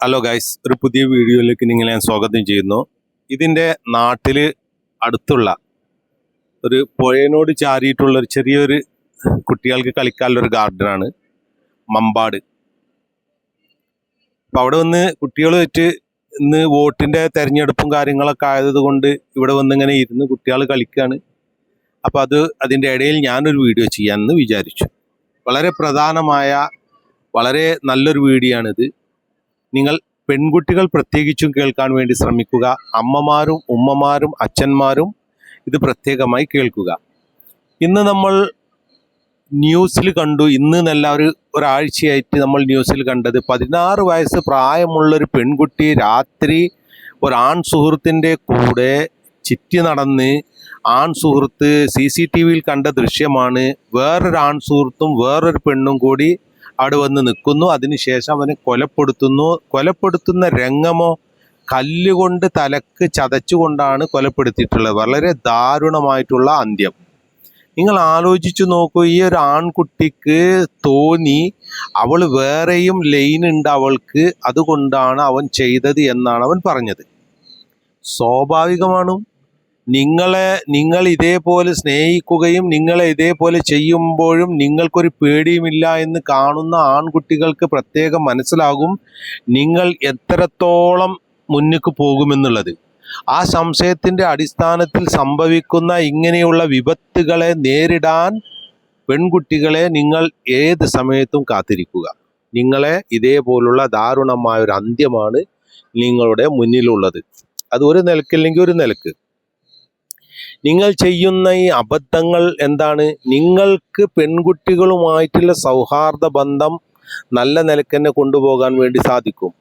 Hello guys ഒരു പുതിയ വീഡിയോയിലേക്ക് നിങ്ങളെ ഞാൻ സ്വാഗതം ചെയ്യുന്നു. ഇതിന്റെ നാട്ടിൽ അടുത്തുള്ള ഒരു പുഴയനോട് ചാരിയിട്ടുള്ള ഒരു ചെറിയൊരു കുട്ടികൾക്ക് കളിക്കാനുള്ള ഒരു ഗാർഡനാണ് മമ്പാട്. അപ്പം അവിടെ വന്ന് വെച്ച് ഇന്ന് വോട്ടിന്റെ തെരഞ്ഞെടുപ്പും കാര്യങ്ങളൊക്കെ ആയതുകൊണ്ട് ഇവിടെ വന്ന് ഇങ്ങനെ ഇരുന്ന് കുട്ടികൾ കളിക്കുകയാണ് അപ്പോൾ അത് അതിന്റെ ഇടയിൽ ഞാനൊരു വീഡിയോ ചെയ്യാമെന്ന് വിചാരിച്ചു. വളരെ പ്രധാനമായ വളരെ നല്ലൊരു വീഡിയോ ആണിത് നിങ്ങൾ പെൺകുട്ടികൾ പ്രത്യേകിച്ചും കേൾക്കാൻ വേണ്ടി ശ്രമിക്കുക. അമ്മമാരും ഉമ്മമാരും അച്ഛന്മാരും ഇത് പ്രത്യേകമായി കേൾക്കുക. ഇന്ന് നമ്മൾ ന്യൂസിൽ കണ്ടു. ഇന്ന് നല്ല ഒരു ഒരാഴ്ചയായിട്ട് നമ്മൾ ന്യൂസിൽ കണ്ടത്. പതിനാറ് വയസ്സ് പ്രായമുള്ളൊരു പെൺകുട്ടി രാത്രി ഒരു ആൺ സുഹൃത്തിന്റെ കൂടെ ചുറ്റി നടന്ന് ആൺ സുഹൃത്ത് സി സി ടി വിയിൽ കണ്ട ദൃശ്യമാണ്. വേറൊരു ആൺ സുഹൃത്തും വേറൊരു പെണ്ണും കൂടി അവിടെ വന്ന് നിൽക്കുന്നു. അതിനുശേഷം അവനെ കൊലപ്പെടുത്തുന്നു. കൊലപ്പെടുത്തുന്ന രംഗമോ കല്ലുകൊണ്ട് തലക്ക് ചതച്ചുകൊണ്ടാണ് കൊലപ്പെടുത്തിയിട്ടുള്ളത്. വളരെ ദാരുണമായിട്ടുള്ള അന്ത്യം. നിങ്ങൾ ആലോചിച്ചു നോക്കൂ ഈ ഒരു ആൺകുട്ടിക്ക് തോന്നി അവൾ വേറെയും ലൈൻ ഉണ്ട് അവൾക്ക്. അതുകൊണ്ടാണ് അവൻ ചെയ്തത് എന്നാണ് അവൻ പറഞ്ഞത്. സ്വാഭാവികമാണ് നിങ്ങളെ നിങ്ങൾ ഇതേപോലെ സ്നേഹിക്കുകയും നിങ്ങളെ ഇതേപോലെ ചെയ്യുമ്പോഴും നിങ്ങൾക്കൊരു പേടിയുമില്ല എന്ന് കാണുന്ന ആൺകുട്ടികൾക്ക് പ്രത്യേകം മനസ്സിലാകും നിങ്ങൾ എത്രത്തോളം മുന്നിക്ക് പോകുമെന്നുള്ളത്. ആ സംശയത്തിന്റെ അടിസ്ഥാനത്തിൽ സംഭവിക്കുന്ന ഇങ്ങനെയുള്ള വിപത്തുകളെ നേരിടാൻ പെൺകുട്ടികളെ നിങ്ങൾ ഏത് സമയത്തും കാത്തിരിക്കുക. നിങ്ങളെ ഇതേപോലുള്ള ദാരുണമായ ഒരു അന്ത്യമാണ് നിങ്ങളുടെ മുന്നിലുള്ളത്. അത് ഒരു നിലക്കില്ലെങ്കിൽ ഒരു നിലയ്ക്ക്. നിങ്ങൾ ചെയ്യുന്ന ഈ അബദ്ധങ്ങൾ എന്താണ്? നിങ്ങൾക്ക് പെൺകുട്ടികളുമായിട്ടുള്ള സൗഹാർദ്ദ ബന്ധം നല്ല നിലയ്ക്ക് തന്നെ കൊണ്ടുപോകാൻ വേണ്ടി സാധിക്കും.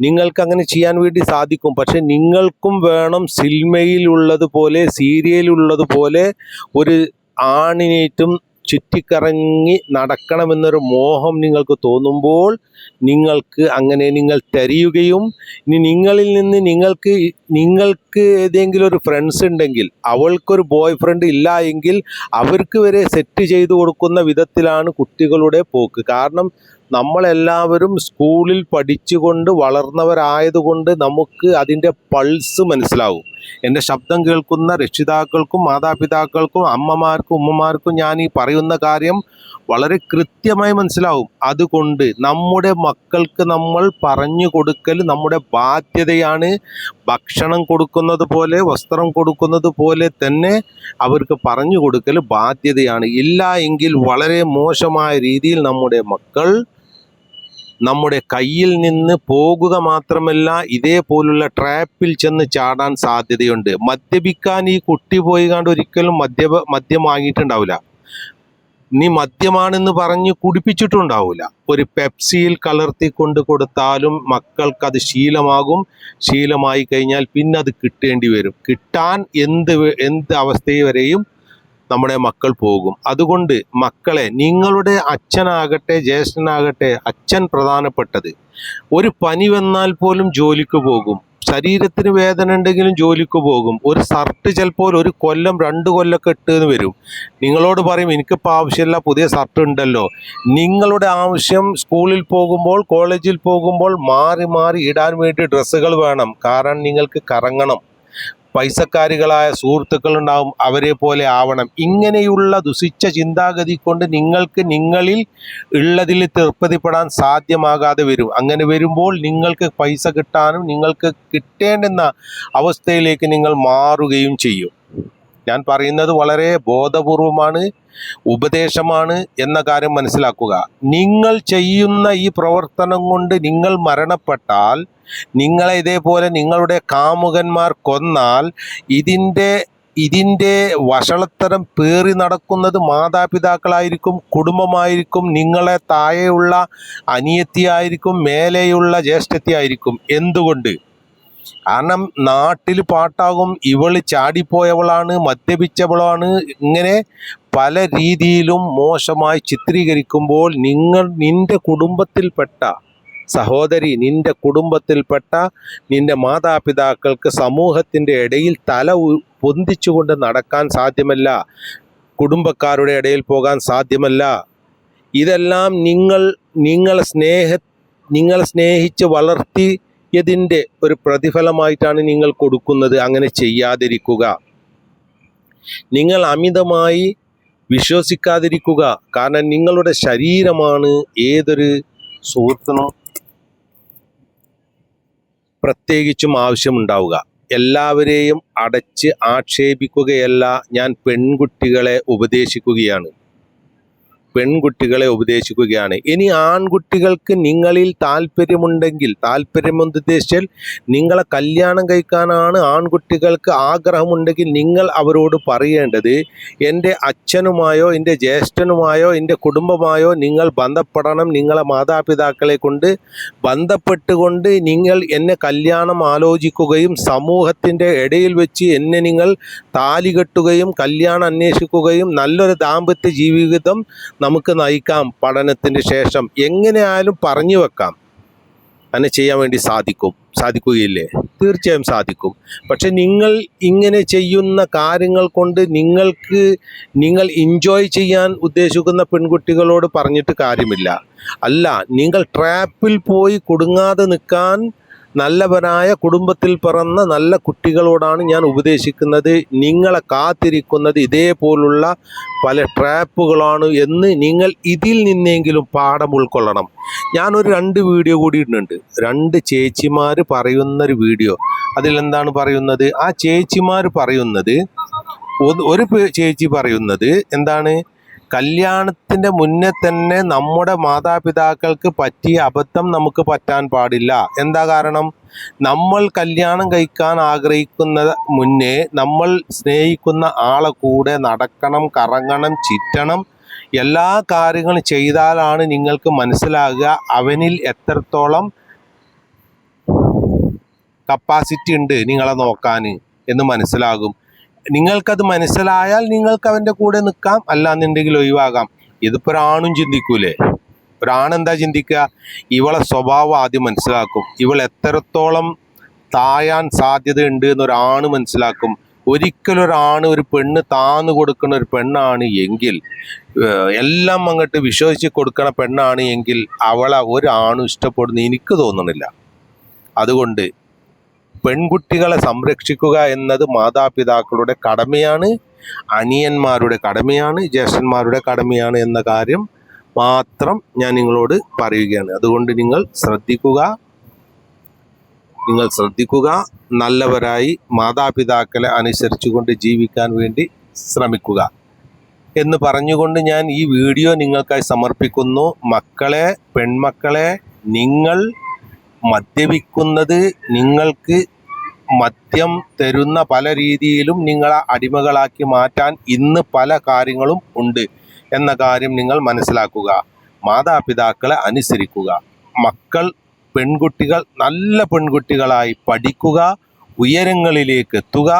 നിങ്ങൾക്ക് അങ്ങനെ ചെയ്യാൻ വേണ്ടി സാധിക്കും. പക്ഷെ നിങ്ങൾക്കും വേണം സിനിമയിലുള്ളതുപോലെ സീരിയലുള്ളതുപോലെ ഒരു ആണിനേറ്റും ചുറ്റിക്കറങ്ങി നടക്കണമെന്നൊരു മോഹം നിങ്ങൾക്ക് തോന്നുമ്പോൾ നിങ്ങൾക്ക് അങ്ങനെ നിങ്ങൾ തരിയുകയും ഇനി നിങ്ങളിൽ നിന്ന് നിങ്ങൾക്ക് നിങ്ങൾക്ക് ഏതെങ്കിലും ഒരു ഫ്രണ്ട്സ് ഉണ്ടെങ്കിൽ അവൾക്കൊരു ബോയ് ഫ്രണ്ട് ഇല്ല എങ്കിൽ അവർക്ക് വരെ സെറ്റ് ചെയ്തു കൊടുക്കുന്ന വിധത്തിലാണ് കുട്ടികളുടെ പോക്ക്. കാരണം നമ്മളെല്ലാവരും സ്കൂളിൽ പഠിച്ചുകൊണ്ട് വളർന്നവരായതുകൊണ്ട് നമുക്ക് അതിന്റെ പൾസ് മനസ്സിലാവും. എന്റെ ശബ്ദം കേൾക്കുന്ന രക്ഷിതാക്കൾക്കും മാതാപിതാക്കൾക്കും അമ്മമാർക്കും ഉമ്മമാർക്കും ഞാൻ ഈ പറയുന്ന കാര്യം വളരെ കൃത്യമായി മനസ്സിലാവും. അതുകൊണ്ട് നമ്മുടെ മക്കൾക്ക് നമ്മൾ പറഞ്ഞു കൊടുക്കൽ നമ്മുടെ ബാധ്യതയാണ്. ഭക്ഷണം കൊടുക്കുന്നത് പോലെ വസ്ത്രം കൊടുക്കുന്നത് പോലെ തന്നെ അവർക്ക് പറഞ്ഞു കൊടുക്കൽ ബാധ്യതയാണ്. ഇല്ല എങ്കിൽ വളരെ മോശമായ രീതിയിൽ നമ്മുടെ മക്കൾ നമ്മുടെ കയ്യിൽ നിന്ന് പോകുക മാത്രമല്ല ഇതേപോലുള്ള ട്രാപ്പിൽ ചെന്ന് ചാടാൻ സാധ്യതയുണ്ട്. മദ്യപിക്കാൻ ഈ കുട്ടി പോയി കണ്ട് ഒരിക്കലും മദ്യ മദ്യം വാങ്ങിയിട്ടുണ്ടാവില്ല. നീ മദ്യമാണെന്ന് പറഞ്ഞ് കുടിപ്പിച്ചിട്ടുണ്ടാവില്ല. ഒരു പെപ്സിയിൽ കലർത്തി കൊണ്ട് കൊടുത്താലും മക്കൾക്ക് അത് ശീലമാകും. ശീലമായി കഴിഞ്ഞാൽ പിന്നെ അത് കിട്ടേണ്ടി വരും. കിട്ടാൻ എന്ത് എന്ത് അവസ്ഥ വരെയും നമ്മുടെ മക്കൾ പോകും. അതുകൊണ്ട് മക്കളെ നിങ്ങളുടെ അച്ഛനാകട്ടെ ജ്യേഷ്ഠനാകട്ടെ അച്ഛൻ പ്രധാനപ്പെട്ടത് ഒരു പനി വന്നാൽ പോലും ജോലിക്ക് പോകും. ശരീരത്തിന് വേദന ഉണ്ടെങ്കിലും ജോലിക്ക് പോകും. ഒരു ഷർട്ട് ചിലപ്പോൾ ഒരു കൊല്ലം രണ്ട് കൊല്ലമൊക്കെ ഇട്ടെന്ന് വരും. നിങ്ങളോട് പറയും എനിക്കിപ്പോൾ ആവശ്യമില്ല പുതിയ ഷർട്ട് ഉണ്ടല്ലോ. നിങ്ങളുടെ ആവശ്യം സ്കൂളിൽ പോകുമ്പോൾ കോളേജിൽ പോകുമ്പോൾ മാറി മാറി ഇടാൻ വേണ്ടി ഡ്രസ്സുകൾ വേണം. കാരണം നിങ്ങൾക്ക് കറങ്ങണം. പൈസക്കാരികളായ സുഹൃത്തുക്കളുണ്ടാവും അവരെ പോലെ ആവണം. ഇങ്ങനെയുള്ള ദുഷിച്ച ചിന്താഗതി കൊണ്ട് നിങ്ങൾക്ക് നിങ്ങളിൽ ഉള്ളതിൽ തൃപ്തിപ്പെടാൻ സാധ്യമാകാതെ വരും. അങ്ങനെ വരുമ്പോൾ നിങ്ങൾക്ക് പൈസ കിട്ടാനും നിങ്ങൾക്ക് കിട്ടേണ്ടുന്ന അവസ്ഥയിലേക്ക് നിങ്ങൾ മാറുകയും ചെയ്യും. ഞാൻ പറയുന്നത് വളരെ ബോധപൂർവമാണ് ഉപദേശമാണ് എന്ന കാര്യം മനസ്സിലാക്കുക. നിങ്ങൾ ചെയ്യുന്ന ഈ പ്രവർത്തനം കൊണ്ട് നിങ്ങൾ മരണപ്പെട്ടാൽ നിങ്ങളെ ഇതേപോലെ നിങ്ങളുടെ കാമുകന്മാർ കൊന്നാൽ ഇതിന്റെ ഇതിന്റെ വഷളത്തരം പേറി നടക്കുന്നത് മാതാപിതാക്കളായിരിക്കും കുടുംബമായിരിക്കും നിങ്ങളെ താഴെയുള്ള അനിയത്തിയായിരിക്കും മേലെയുള്ള ജ്യേഷ്ഠത്തിയായിരിക്കും. എന്തുകൊണ്ട്? കാരണം നാട്ടിൽ പാട്ടാകും ഇവൾ ചാടിപ്പോയവളാണ് മദ്യപിച്ചവളാണ് ഇങ്ങനെ പല രീതിയിലും മോശമായി ചിത്രീകരിക്കുമ്പോൾ നിങ്ങൾ നിന്റെ കുടുംബത്തിൽപ്പെട്ട സഹോദരി നിന്റെ കുടുംബത്തിൽപ്പെട്ട നിന്റെ മാതാപിതാക്കൾക്ക് സമൂഹത്തിന്റെ ഇടയിൽ തല പൊന്തിച്ചുകൊണ്ട് നടക്കാൻ സാധ്യമല്ല. കുടുംബക്കാരുടെ ഇടയിൽ പോകാൻ സാധ്യമല്ല. ഇതെല്ലാം നിങ്ങൾ നിങ്ങളെ സ്നേഹ നിങ്ങൾ സ്നേഹിച്ച് വളർത്തിയതിന്റെ ഒരു പ്രതിഫലമായിട്ടാണ് നിങ്ങൾ കൊടുക്കുന്നത്. അങ്ങനെ ചെയ്യാതിരിക്കുക. നിങ്ങൾ അമിതമായി വിശ്വസിക്കാതിരിക്കുക. കാരണം നിങ്ങളുടെ ശരീരമാണ് ഏതൊരു സുഹൃത്തിനും പ്രത്യേകിച്ചും ആവശ്യമുണ്ടാവുക. എല്ലാവരെയും അടച്ച് ആക്ഷേപിക്കുകയല്ല ഞാൻ പെൺകുട്ടികളെ ഉപദേശിക്കുകയാണ്. പെൺകുട്ടികളെ ഉപദേശിക്കുകയാണ്. ഇനി ആൺകുട്ടികൾക്ക് നിങ്ങളിൽ താല്പര്യമുണ്ടെങ്കിൽ താല്പര്യമെന്ന് ഉദ്ദേശിച്ചാൽ നിങ്ങളെ കല്യാണം കഴിക്കാനാണ് ആൺകുട്ടികൾക്ക് ആഗ്രഹമുണ്ടെങ്കിൽ നിങ്ങൾ അവരോട് പറയേണ്ടത് എന്റെ അച്ഛനുമായോ എന്റെ ജ്യേഷ്ഠനുമായോ എന്റെ കുടുംബമായോ നിങ്ങൾ ബന്ധപ്പെടണം. നിങ്ങളെ മാതാപിതാക്കളെ കൊണ്ട് ബന്ധപ്പെട്ടുകൊണ്ട് നിങ്ങൾ എന്നെ കല്യാണം ആലോചിക്കുകയും സമൂഹത്തിന്റെ ഇടയിൽ വെച്ച് എന്നെ നിങ്ങൾ താലി കെട്ടുകയും കല്യാണം അന്വേഷിക്കുകയും നല്ലൊരു ദാമ്പത്യ ജീവിതം നമുക്ക് നയിക്കാം പഠനത്തിന് ശേഷം എങ്ങനെയായാലും പറഞ്ഞു വെക്കാം. അങ്ങനെ ചെയ്യാൻ വേണ്ടി സാധിക്കും. സാധിക്കുകയില്ലേ? തീർച്ചയായും സാധിക്കും. പക്ഷെ നിങ്ങൾ ഇങ്ങനെ ചെയ്യുന്ന കാര്യങ്ങൾ കൊണ്ട് നിങ്ങൾക്ക് നിങ്ങൾ എൻജോയ് ചെയ്യാൻ ഉദ്ദേശിക്കുന്ന പെൺകുട്ടികളോട് പറഞ്ഞിട്ട് കാര്യമില്ല. അല്ല നിങ്ങൾ ട്രാപ്പിൽ പോയി കുടുങ്ങാതെ നിൽക്കാൻ നല്ലവനായ കുടുംബത്തിൽ പിറന്ന നല്ല കുട്ടികളോടാണ് ഞാൻ ഉപദേശിക്കുന്നത്. നിങ്ങളെ കാത്തിരിക്കുന്നത് ഇതേപോലുള്ള പല ട്രാപ്പുകളാണ് എന്ന് നിങ്ങൾ ഇതിൽ നിന്നെങ്കിലും പാഠം ഉൾക്കൊള്ളണം. ഞാനൊരു രണ്ട് വീഡിയോ കൂടി ഇടുന്നുണ്ട്. രണ്ട് ചേച്ചിമാർ പറയുന്നൊരു വീഡിയോ. അതിലെന്താണ് പറയുന്നത്? ആ ചേച്ചിമാർ പറയുന്നത് ഒരു ചേച്ചി പറയുന്നത് എന്താണ്? കല്യാണത്തിന്റെ മുന്നേ തന്നെ നമ്മുടെ മാതാപിതാക്കൾക്ക് പറ്റിയ അബദ്ധം നമുക്ക് പറ്റാൻ പാടില്ല. എന്താ കാരണം? നമ്മൾ കല്യാണം കഴിക്കാൻ ആഗ്രഹിക്കുന്ന മുന്നേ നമ്മൾ സ്നേഹിക്കുന്ന ആളെ കൂടെ നടക്കണം കറങ്ങണം ചിറ്റണം. എല്ലാ കാര്യങ്ങളും ചെയ്താലാണ് നിങ്ങൾക്ക് മനസ്സിലാകുക അവനിൽ എത്രത്തോളം കപ്പാസിറ്റി ഉണ്ട് നിങ്ങളെ നോക്കാൻ എന്ന് മനസ്സിലാകും. നിങ്ങൾക്കത് മനസ്സിലായാൽ നിങ്ങൾക്ക് അവന്റെ കൂടെ നിൽക്കാം അല്ലാന്നുണ്ടെങ്കിൽ ഒഴിവാകാം. ഇതിപ്പോൾ ഒരാണും ചിന്തിക്കൂലേ? ഒരാണെന്താ ചിന്തിക്കുക? ഇവളെ സ്വഭാവം ആദ്യം മനസ്സിലാക്കും. ഇവൾ എത്രത്തോളം തായാൻ സാധ്യതയുണ്ട് എന്നൊരാണ് മനസ്സിലാക്കും. ഒരിക്കലും ഒരാണ് ഒരു പെണ്ണ് താന്നു കൊടുക്കുന്ന ഒരു പെണ്ണാണ് എങ്കിൽ എല്ലാം അങ്ങോട്ട് വിശ്വസിച്ച് കൊടുക്കണ പെണ്ണാണ് എങ്കിൽ അവളെ ഒരാണും ഇഷ്ടപ്പെടുന്ന. എനിക്ക് തോന്നണില്ല. അതുകൊണ്ട് പെൺകുട്ടികളെ സംരക്ഷിക്കുക എന്നത് മാതാപിതാക്കളുടെ കടമയാണ് അനിയന്മാരുടെ കടമയാണ് ജ്യേഷ്ഠന്മാരുടെ കടമയാണ് എന്ന കാര്യം മാത്രം ഞാൻ നിങ്ങളോട് പറയുകയാണ്. അതുകൊണ്ട് നിങ്ങൾ ശ്രദ്ധിക്കുക നിങ്ങൾ ശ്രദ്ധിക്കുക നല്ലവരായി മാതാപിതാക്കളെ അനുസരിച്ചുകൊണ്ട് ജീവിക്കാൻ വേണ്ടി ശ്രമിക്കുക. എന്ന് പറഞ്ഞുകൊണ്ട് ഞാൻ ഈ വീഡിയോ നിങ്ങൾക്കായി സമർപ്പിക്കുന്നു. മക്കളെ പെൺമക്കളെ നിങ്ങൾ മദ്യപിക്കുന്നത് നിങ്ങൾക്ക് മദ്യം തരുന്ന പല രീതിയിലും നിങ്ങളെ അടിമകളാക്കി മാറ്റാൻ ഇന്ന് പല കാര്യങ്ങളും ഉണ്ട് എന്ന കാര്യം നിങ്ങൾ മനസ്സിലാക്കുക. മാതാപിതാക്കളെ അനുസരിക്കുക. മക്കൾ പെൺകുട്ടികൾ നല്ല പെൺകുട്ടികളായി പഠിക്കുക ഉയരങ്ങളിലേക്ക് എത്തുക.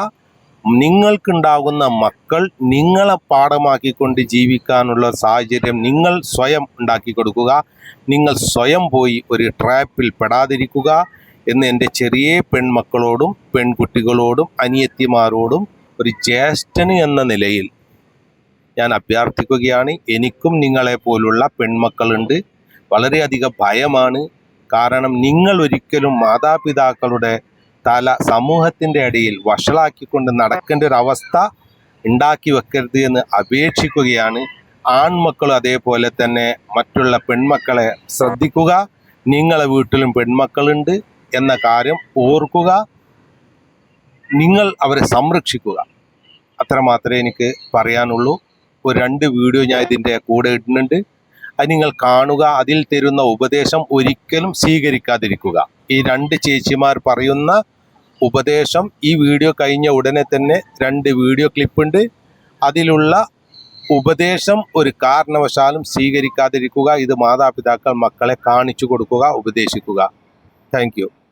നിങ്ങൾക്കുണ്ടാകുന്ന മക്കൾ നിങ്ങളെ പാഠമാക്കിക്കൊണ്ട് ജീവിക്കാനുള്ള സാഹചര്യം നിങ്ങൾ സ്വയം ഉണ്ടാക്കി കൊടുക്കുക. നിങ്ങൾ സ്വയം പോയി ഒരു ട്രാപ്പിൽ പെടാതിരിക്കുക. എന്ന് എന്റെ ചെറിയ പെൺമക്കളോടും പെൺകുട്ടികളോടും അനിയത്തിമാരോടും ഒരു ജ്യേഷ്ഠന് എന്ന നിലയിൽ ഞാൻ അഭ്യർത്ഥിക്കുകയാണ്. എനിക്കും നിങ്ങളെ പോലുള്ള പെൺമക്കളുണ്ട്. വളരെയധികം ഭയമാണ്. കാരണം നിങ്ങൾ ഒരിക്കലും മാതാപിതാക്കളുടെ തല സമൂഹത്തിന്റെ ഇടയിൽ വഷളാക്കിക്കൊണ്ട് നടക്കേണ്ട ഒരു അവസ്ഥ ഉണ്ടാക്കി വെക്കരുത് എന്ന് അപേക്ഷിക്കുകയാണ്. ആൺമക്കളും അതേപോലെ തന്നെ മറ്റുള്ള പെൺമക്കളെ ശ്രദ്ധിക്കുക. നിങ്ങളെ വീട്ടിലും പെൺമക്കളുണ്ട്. എന്ന കാര്യം ഓർക്കുക. നിങ്ങൾ അവരെ സംരക്ഷിക്കുക. അത്ര മാത്രമേ എനിക്ക് പറയാനുള്ളൂ. ഒരു രണ്ട് വീഡിയോ ഞാൻ ഇതിന്റെ കൂടെ ഇടുന്നുണ്ട്. അത് നിങ്ങൾ കാണുക. അതിൽ തരുന്ന ഉപദേശം ഒരിക്കലും സ്വീകരിക്കാതിരിക്കുക. ഈ രണ്ട് ചേച്ചിമാർ പറയുന്ന ഉപദേശം ഈ വീഡിയോ കഴിഞ്ഞ ഉടനെ തന്നെ രണ്ട് വീഡിയോ ക്ലിപ്പുണ്ട്. അതിലുള്ള ഉപദേശം ഒരു കാരണവശാലും സ്വീകരിക്കാതിരിക്കുക. ഇത് മാതാപിതാക്കൾ മക്കളെ കാണിച്ചു കൊടുക്കുക ഉപദേശിക്കുക. താങ്ക്